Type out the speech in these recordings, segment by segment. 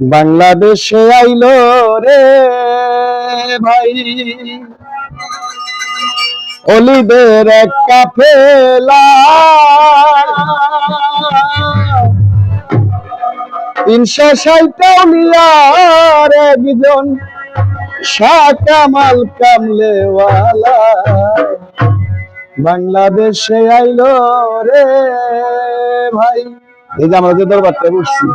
বাংলাদেশে আইলো রে ভাই। অলিদের এক কাফেলা তিনশো সাইটাউলিয়ার একজন শাহ কামাল কামলেওয়ালা। বাংলাদেশে আইলো রে ভাই। এই যে আমরা যে দরবারটা বসছি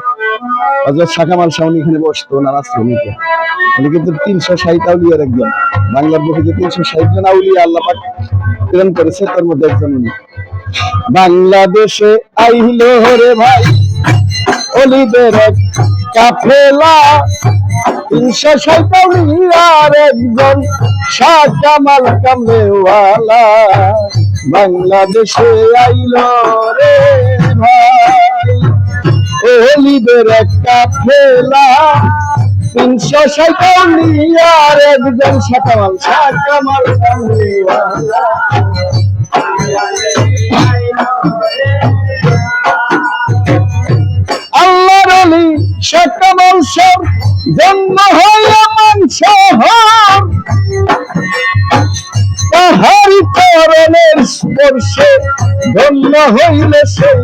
হজরত শাকামাল শাহনি এখানে বসতো নারাজ শ্রমিকে উনি কিন্তু তিনশো ষাট আউলিয়ার একজন। বাংলার বুকে যে তিনশো ষাট জন আউলিয়া আল্লাহ পাক প্রেরণ করেছে, তার মধ্যে একজন উনি। বাংলাদেশে আইলো রে ভাই, অলিদের এক কাফেলা। তিনশো ষাট আউলিয়ার একজন শাহ কামাল কামলেওয়ালা। বাংলাদেশে আইলো রে ভাই। অলিদের একটা ফেলা তিনশো সাইকাউলিয়ার একজন সাকামাল কামলিওয়ালা আল্লাহর অলি সাকামাল সব জন্ম হইয়া মাংস তাহারি স্পর্শে ধন্য হইলে সেই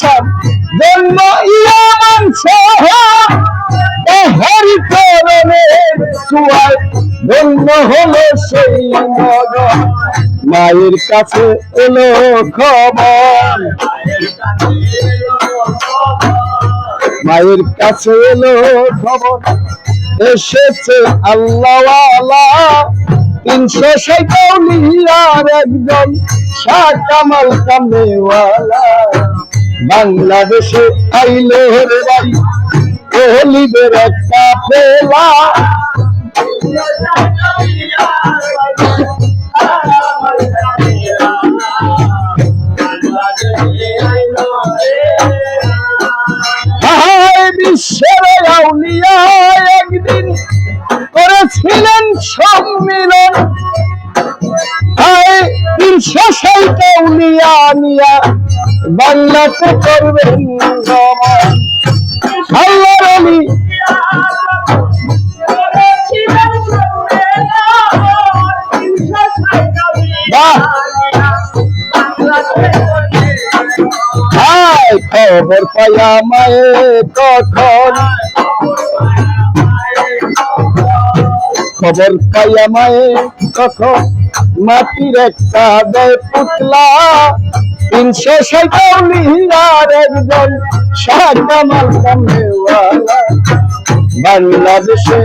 সব জন্ম ইয়া মাংস সুয়ায় ধন্য হলো সেই মায়ের কাছে এলো খবর। মায়ের কাছে এলো খবর। এসেছে আল্লাহওয়ালা তিনশো সাইকাউলিয়ার একজন কামাল কামেওয়ালা। বাংলাদেশে আইলো রে ভাই কোহলিদের একটা পেলা বাংলাতে করবেন হায় খবর পাইয়া মায়ে কখন খবর পাইয়া মায়ে কখন মাটির একটা দেয় পুতলা। তিনশো সাইকাউলিয়ার একজন শাহ কামাল কামলেওয়ালা বাংলাদেশে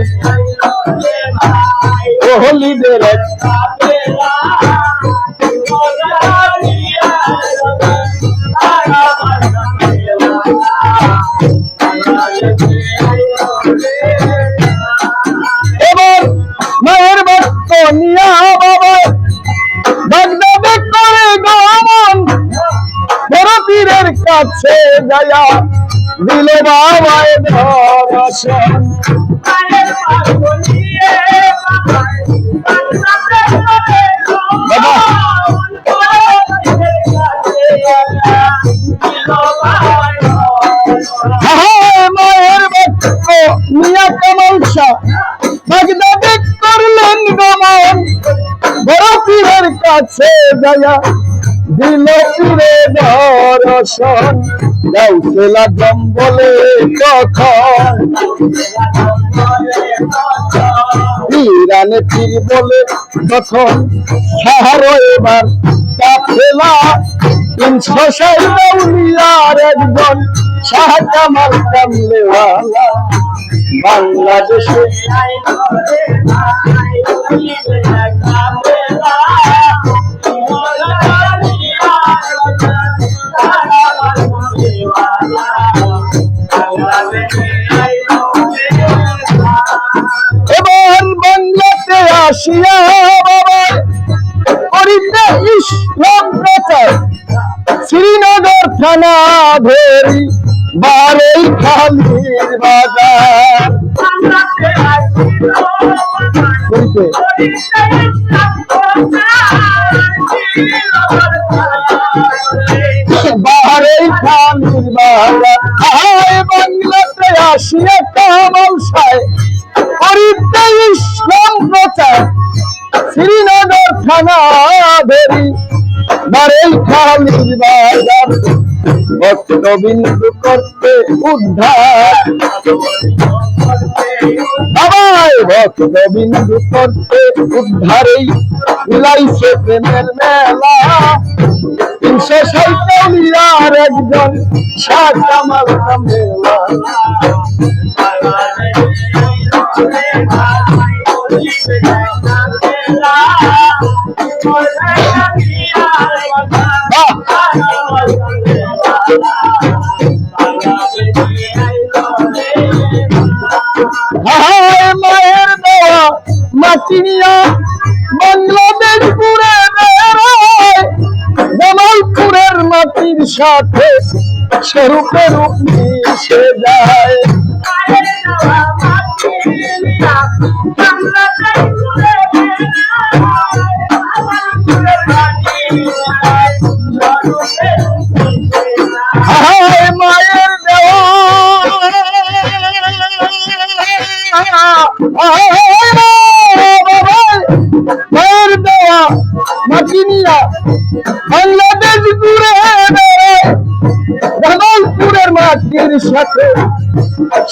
কোহলিদের একটা এবার কাছে যায়া দিল বাবায় হায় মায়ের বাক্য নিয়া কামাল শাহ বাগদাদে করলেন গমন বড় পীরের কাছে যায়া। দিল পীরে দর্শন। গাউসেলা জম্বলে কখন ইরানে পীর বলে তখন সাহারো এবার কাফেলা তিনশো সাইদাউলিয়ার একজন শাহ কামাল কামলেওয়ালা বাংলাদেশে করিতে ইসলাম প্রচার। শ্রীনগর থানা ধরি বারেই খালির বাজার। করিতে। বাহারে এই খানির বাজার। আহায় বাংলাতে আসিয়া কামাল সায়। থানা ধরি মারেই খালির বাজার ভক্তবিন্দু করতে উদ্ধার। বাবাই ভক্তবিন্দু করতে উদ্ধারেই একজন হায় মায়ের দেওয়া মাটিনিয়া বাংলাদেশ পুরে জামালপুরের মাটির সাথে সেরূপে রূপ মিশে যায়। হায়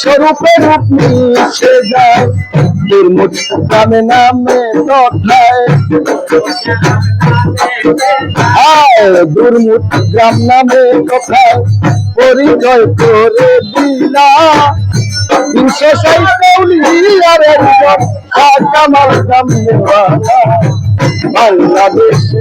স্বরূপের রূপ মিশে যায় দুর্মুট গ্রামে নামে কথায় আয় দুর্মুট গ্রাম নামে কথায় পরিচয় করে দিলা। তিনশো আর একজন। বাংলাদেশে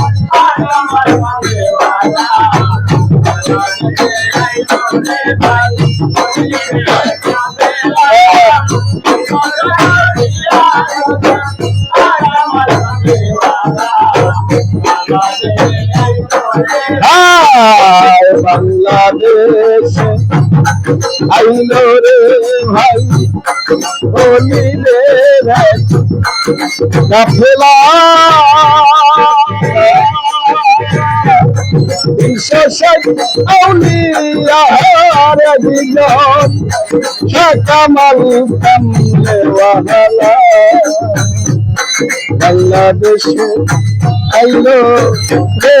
বাংলাদেশ আইলো রে ভাই। বলিলে কাফেলা একজন কামাল কামলেওয়ালা বাংলাদেশে আইলো রে